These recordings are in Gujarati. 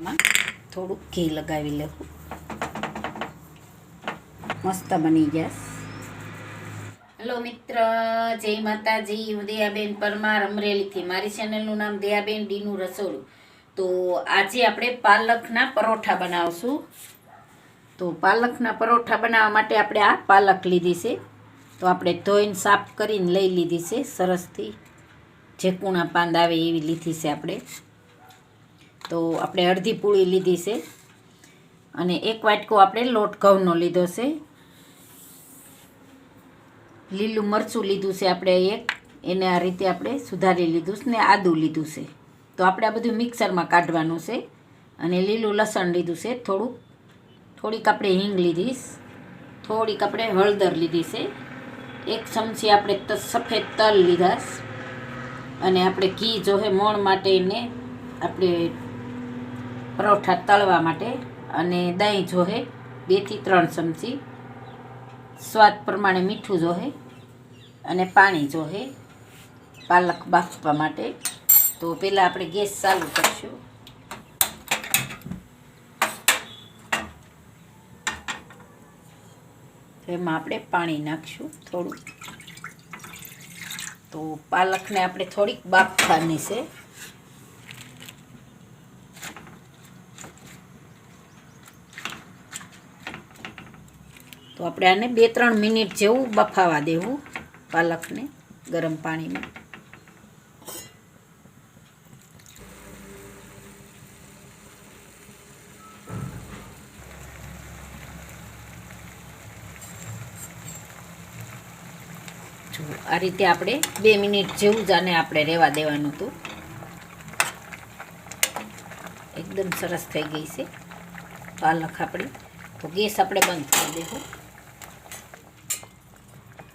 માં થોડુંક ઘી લગાવી લેવું. મસ્ત બની ગયા હેલો મિત્ર, જય માતાજી, હું દયાબેન પરમાર, અમરેલીથી. મારી ચેનલનું નામ દયાબેન ડીનું રસોડું. તો આજે આપણે પાલકના પરોઠા બનાવશું. તો પાલકના પરોઠા બનાવવા માટે આપણે આ પાલક લીધી છે. તો આપણે ધોઈને સાફ કરીને લઈ લીધી છે. સરસથી જે કૂણા પાંદ આવે એવી લીધી છે આપણે. તો આપણે અડધી પૂળી લીધી છે. અને એક વાટકો આપણે લોટ ઘઉંનો લીધો છે. લીલું મરચું લીધું છે આપણે એક. એને આ રીતે આપણે સુધારી લીધું છે ને આદું લીધું છે. તો આપણે આ બધું મિક્સરમાં કાઢવાનું છે. અને લીલું લસણ લીધું છે થોડુંક. થોડીક આપણે હિંગ લીધીશ થોડીક આપણે હળદર લીધી છે. એક ચમચી આપણે સફેદ તલ લીધા અને આપણે ઘી જોહે મોણ માટે એને આપણે પરોઠા તળવા માટે અને દહીં જોહે, બેથી ત્રણ ચમચી. સ્વાદ પ્રમાણે મીઠું જોહે અને પાણી જોહે પાલક બાફવા માટે. તો પહેલાં આપણે ગેસ ચાલુ કરીશું. એમાં આપણે પાણી નાખશું થોડું. તો પાલકને આપણે થોડીક બાફવાની છે. તો આપણે આને બે ત્રણ મિનિટ જેવું બફાવા દેવું પાલકને ગરમ પાણીમાં. જો આ રીતે આપણે બે મિનિટ જેવું જ આને આપણે રહેવા દેવાનું હતું. એકદમ સરસ થઈ ગઈ છે પાલક આપણી. તો ગેસ આપણે બંધ કરી દેવું.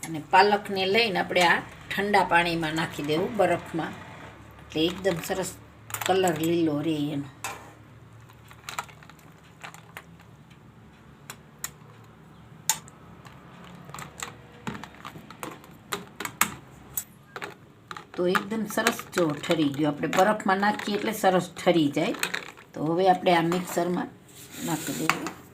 અને પાલકને લઈને આપણે આ ઠંડા પાણીમાં નાખી દેવું બરફમાં. એટલે એકદમ સરસ કલર લીલો રહે એનો. તો એકદમ સરસ જો ઠરી ગયો. આપણે બરફમાં નાખીએ એટલે સરસ ઠરી જાય. તો હવે આપણે આ મિક્સરમાં નાખી દેવું.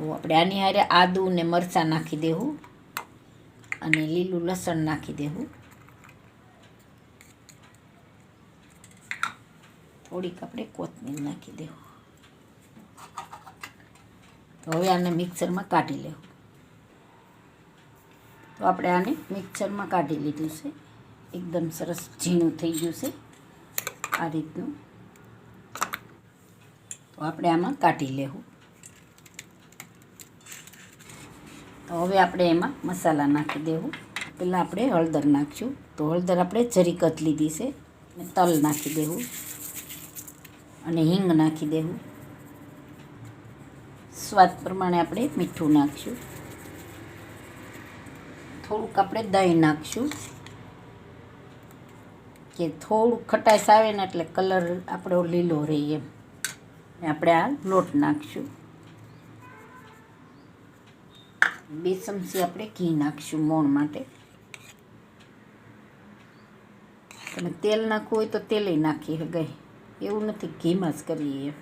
તો આપણે આની હારે આદુ ને મરચાં નાખી દેવું અને લીલું લસણ નાખી દેવું થોડીક આપણે કોથમીર નાખી દેવું તો હવે આને મિક્સરમાં કાઢી લેવું તો આપણે આને મિક્સરમાં કાઢી લીધું છે. એકદમ સરસ ઝીણું થઈ ગયું છે આ રીતનું. તો આપણે આમાં કાઢી લેવું તો હવે આપણે એમાં મસાલા નાખી દેવું. પહેલાં આપણે હળદર નાખશું. તો હળદર આપણે જરીક જ લીધી છે અને તલ નાખી દેવું. અને હિંગ નાખી દેવું. સ્વાદ પ્રમાણે આપણે મીઠું નાખશું. થોડુંક આપણે દહીં નાખશું. કે થોડુંક ખટાશ આવે ને એટલે કલર આપણો લીલો રહે એમ. આપણે આ લોટ નાખશું. બે ચમચી આપણે, ઘી નાખીશું મોણ માટે. તમે તેલ નાખવું હોય તો તેલે નાખી શકાય એવું નથી, ઘીમાં જ કરીએ.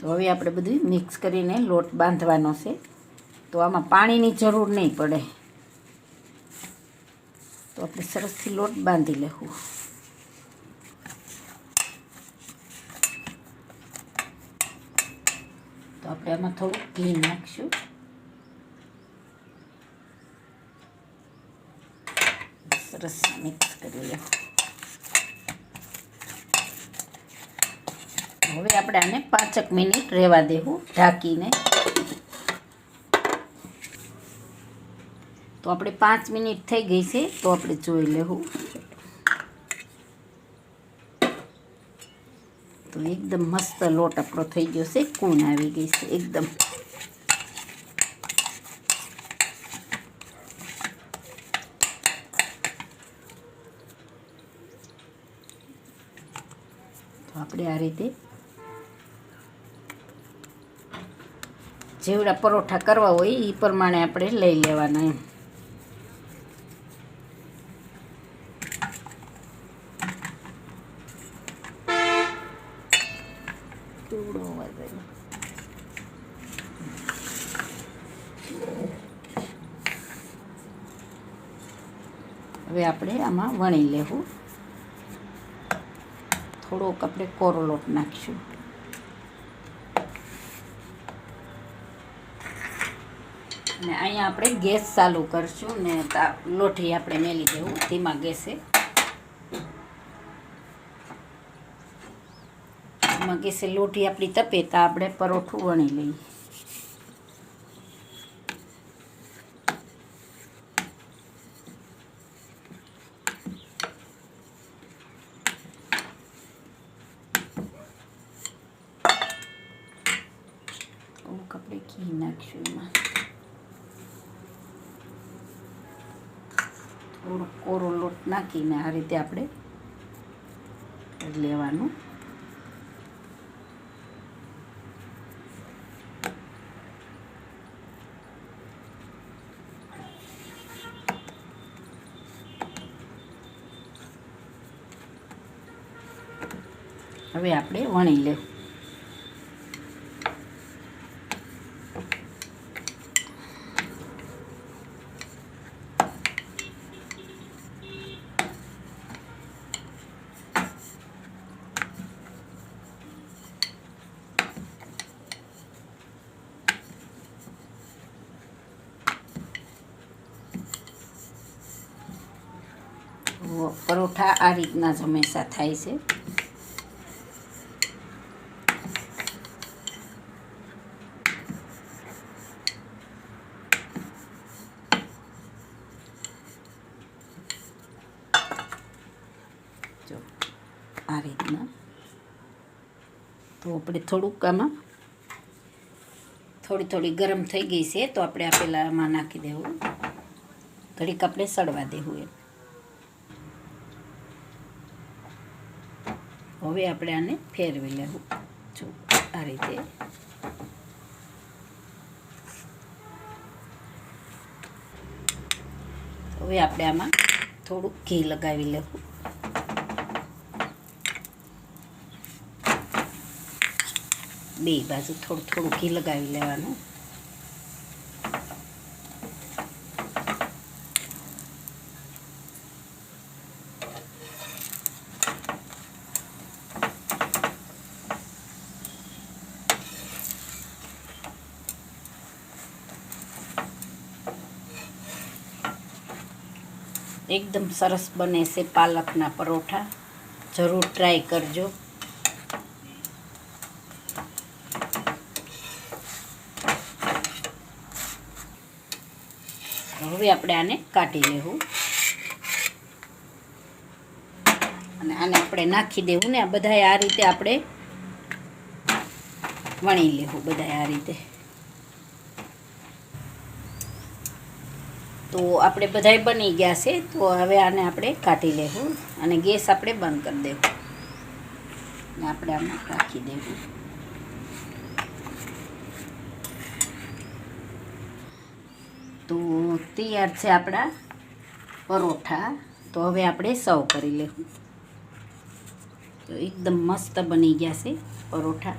તો હવે આપણે બધું મિક્સ કરીને લોટ બાંધવાનો છે. તો આમાં પાણીની જરૂર નહીં પડે. તો આપણે સરસથી લોટ બાંધી લેવું. તો આપણે આમાં થોડું ઘી નાખશું. સરસ મિક્સ કરી લે હવે આપણે આને પાંચક મિનિટ રહેવા દેવું, ઢાંકીને. તો આપણે પાંચ મિનિટ થઈ ગઈ છે, તો આપણે જોઈ લેવું. તો એકદમ મસ્ત લોટ આપણો થઈ ગયો છે, કૂણ આવી ગઈ છે, એકદમ. આપણે આ રીતે જેવડા પરોઠા કરવા હોય એ પ્રમાણે આપણે લઈ લેવાના એમ. હવે આપણે આમાં વણી લેવું થોડોક આપણે કોરો લોટ નાખીશું. અને અહીંયા આપણે ગેસ ચાલુ કરશું ને લોઠી આપણે મેલી દેવું, ધીમા ગેસે. ધીમા ગેસે લોઠી આપણી તપે તો આપણે પરોઠું વણી લઈએ થોડુંક આપણે ઘી નાખીશું એમાં થોડોક કોરો લોટ નાખીને આ રીતે આપણે લેવાનું. હવે આપણે વણી લેવું તો પરોઠા આ રીતના જ હંમેશા થાય છે. જો, આ રીતના. તો આપણે થોડુંક આમાં થોડી થોડી ગરમ થઈ ગઈ છે, તો આપણે આ પહેલાં આમાં નાખી દેવું. ઘડીક આપણે સડવા દેવું એમ. હવે આપણે આને ફેરવી લેવું. જો, આ રીતે. હવે આપણે આમાં થોડું ઘી લગાવી લેવું. બે બાજુ થોડું થોડું ઘી લગાવી લેવાનું. એકદમ સરસ બને છે પાલકના પરોઠા. જરૂર ટ્રાય કરજો. હવે આપણે આને કાઢી લેવું. અને આને આપણે નાખી દેવું ને આ બધાય આ રીતે આપણે વણી લેવું, બધાય આ રીતે. તો આપણે બધાય બની ગયા છે, તો હવે આને આપણે કાઢી લેવું અને ગેસ આપણે બંધ કરી દેવું. આપણે આમાં રાખી દેવું. તો તૈયાર છે આપણા પરોઠા. તો હવે આપણે સર્વ કરી લેવું. તો એકદમ મસ્ત બની ગયા છે પરોઠા.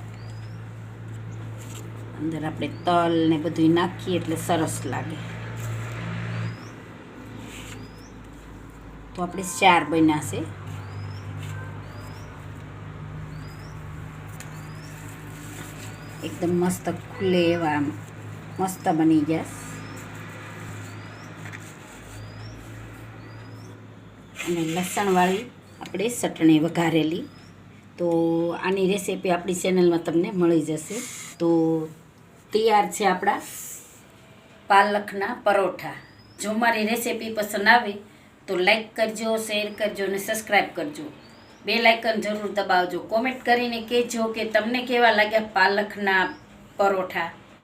અંદર આપણે તલ ને બધું નાખીએ એટલે સરસ લાગે. તો આપણે ચાર બન્યા છે. એકદમ મસ્ત ખુલ્લે એવા મસ્ત બની ગયા. અને લસણવાળી આપણે ચટણી વઘારેલી. તો આની રેસીપી આપણી ચેનલમાં તમને મળી જશે. તો તૈયાર છે આપણા પાલકના પરોઠા. જો મારી રેસીપી પસંદ આવી તો લાઇક કરજો શેર કરજો અને સબસ્ક્રાઈબ કરજો. બે લાઇકન જરૂર દબાવજો. કોમેન્ટ કરીને કહેજો કે તમને કેવા લાગ્યા પાલકના પરોઠા?